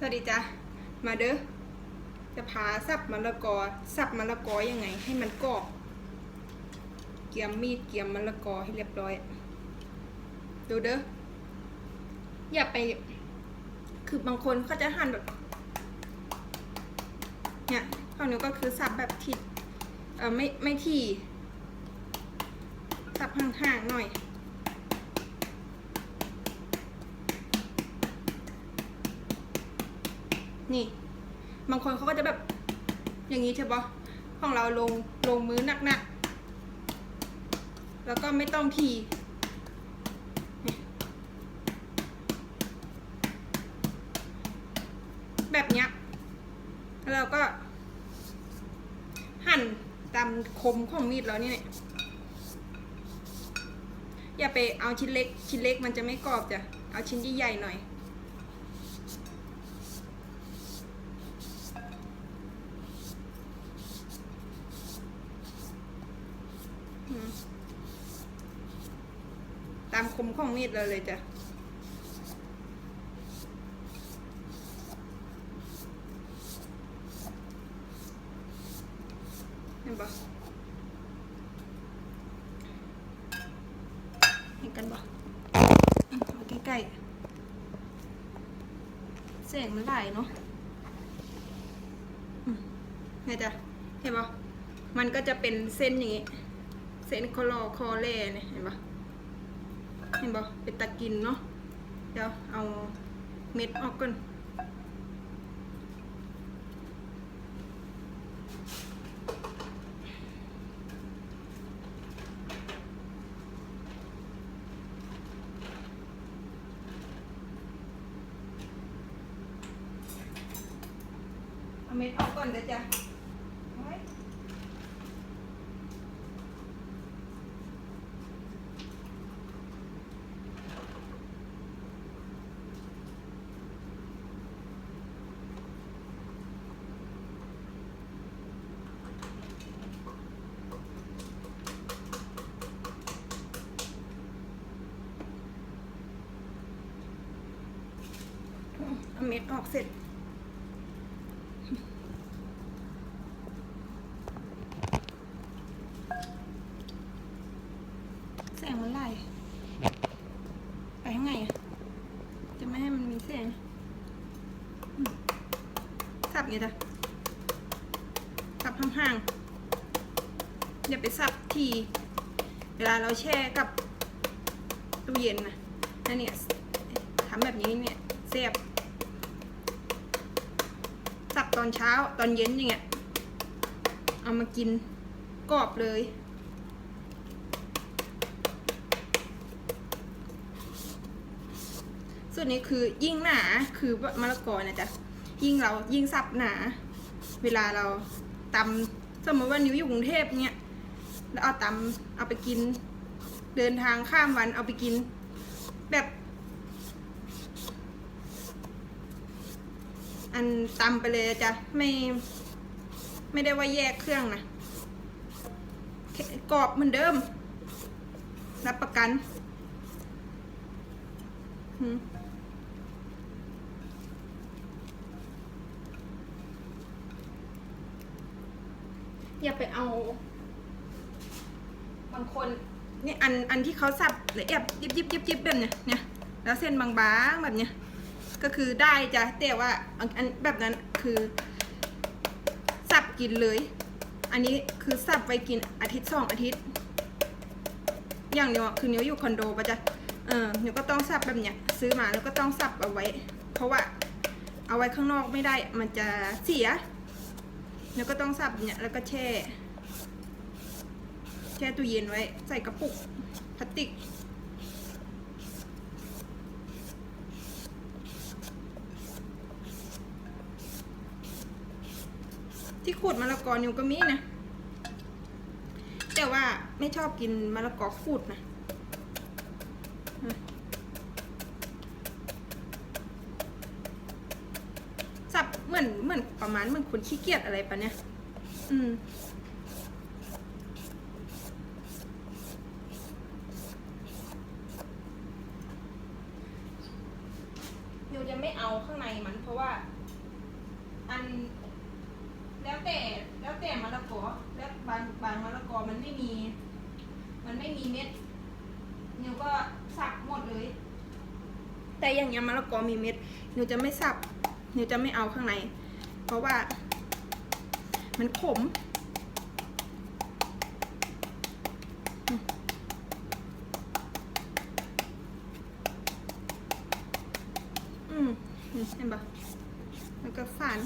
สวัสดีจ้ะมาเด้อจะพาสับมะละกอสับมะละกอยังไง ให้มันกรอบเกียมมีดเกียมมะละกอให้เรียบร้อย ดูเด้ออย่าไป คือบางคนเขาจะหั่นแบบเนี่ยของหนูก็คือสับแบบทิดเออไม่ไม่ทีสับห่างๆหน่อย นี่ บางคนเขาก็จะแบบ อย่างนี้ใช่ปะของเราลงลงมือหนักๆ แล้วก็ไม่ต้องทีแบบเนี้ยแล้วเราก็หั่นตามคมของมีดเรานี่เนี่ยอย่าไปเอาชิ้นเล็ก ชิ้นเล็กมันจะไม่กรอบจ้ะ เอาชิ้นใหญ่ๆหน่อยามคมของมีดเราเลยจ้ะเห็นปะเห็นกันปะมาใกล้ๆแสงมันไหลเนาะอืมเนี่ยจ้ะเห็นปะมันก็จะเป็นเส้นอย่างงี้ เส้นคอลอคอเล่เนี่ยเห็นปะ เห็นปะเป็นตะกินเนาะเดี๋ยวเอาเม็ดออกก่อนเอาเม็ดออกก่อนเดี๋ยวจะเอาไว้ เม็ดออกเสร็จ แสงมันไหลไปข้างไงอะจะไม่ให้มันมีแสงสับอย่างนี้จ้ะสับห่างๆอย่าไปสับที เวลาเราแช่กับตู้เย็นนะนั่นเนี่ยทำแบบนี้เนี่ยเสียบ ตอนเช้าตอนเย็นอย่างเงี้ยเอามากินกรอบเลย ส่วนนี้คือยิ่งหนาคือมะละกอนะจ๊ะยิ่งเรายิ่งสับหนา เวลาเราตำสมมติว่านิ้วอยู่กรุงเทพเนี่ยแล้วเอาตำเอาไปกิน เดินทางข้ามวันเอาไปกิน แบบ อันตำไปเลยอะจ๊ะไม่ไม่ได้ว่าแยกเครื่องนะแค่กรอบเหมือนเดิม รับประกันหืมอย่าไปเอา บางคนนี่อันอันที่เขาสับละเอียดยิบยิบยิบยิบแบบเนี้ยเนี่ยแล้วเส้นบางๆแบบเนี้ย ก็คือได้จ้ะแต่ว่าอันแบบนั้นคือสับกินเลย อันนี้คือสับไปกินอาทิตย์สองอาทิตย์ อย่างเดียวอคือนิ้วอยู่คอนโดปะจ๊ะเออนิ้วก็ต้องสับแบบเนี้ยซื้อมาแล้วก็ต้องสับเอาไว้ เพราะว่าเอาไว้ข้างนอกไม่ได้มันจะเสียแล้วก็ต้องสับเนี่ยแล้วก็แช่ แช่ตู้เย็นไว้ ใส่กระปุกพลาสติก ที่ขูดมะละกอนิวก็มีนะ แต่ว่าไม่ชอบกินมะละกอขูดนะสับเหมือนเหมือนประมาณเหมือนคนขี้เกียจอะไรปะเนี่ย อืมเดี๋ยวจะไม่เอาเอาข้างในมันเพราะว่า อัน แล้วแต่แล้วแต่มะละกอแล้วบางบางมะละกอมันไม่มี มันไม่มีเม็ดนิวก็สับหมดเลย แต่อย่างเงี้ยมะละกอมีเม็ดนิวจะไม่สับนิวจะไม่เอาข้างใน เพราะว่า มันขมอืมเห็นปะแล้วก็ฝาน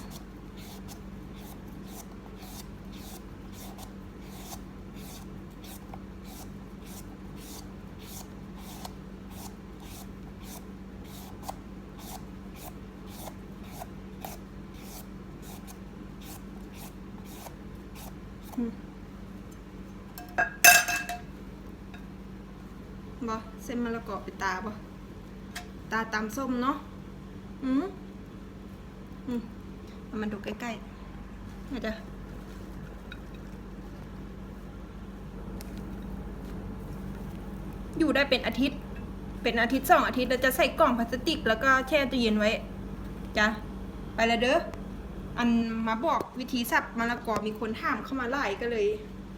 บอเส้นมะละกอไปตาบอตาตามส้มเนาะอืมอืมเอามันดูใกล้ๆนะจ๊ะอยู่ได้เป็นอาทิตย์ เป็นอาทิตย์สองอาทิตย์เราจะใส่กล่องพลาสติก แล้วก็แช่ตู้เย็นไว้จ้ะไปแล้วเด้อ อันมาบอกวิธีสับมะละกอมีคนถามเข้ามาหลายก็เลย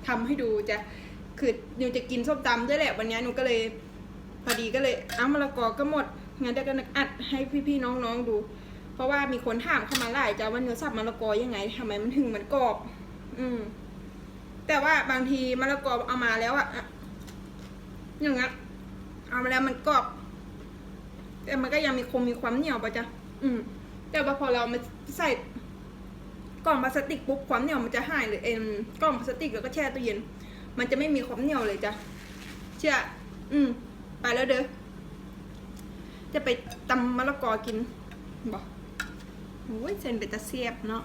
ทำให้ดูจะคือหนูจะกินส้มตำด้วยแหละวันนี้หนูก็เลยพอดีก็เลยเอ้ามะละกอก็หมดงั้นเดี๋ยวก็อัดให้พี่ๆน้องๆดู เพราะว่ามีคนถามเข้ามาหลายจะว่าเนื้อสับมะละกอยังไงทำไมมันถึงมันกรอบ อืม แต่ว่าบางทีมะละกอเอามาแล้วอะอะอย่างเงี้ยเอามาแล้วมันกรอบ แต่มันก็ยังมีคงมีความเหนียวปะจ๊ะอืม แต่ว่าพอเรามาใส่ กล่องพลาสติกปุ๊บความเหนียวมันจะหายเลยเอ็นกล่องพลาสติกแล้วก็แช่ตู้เย็น มันจะไม่มีความเหนียวเลยจ้ะเชื่ออืมไปแล้วเด้อจะไปตำมะละกอกินบอกโอ้ยเซนเป็นตะเสียบเนาะ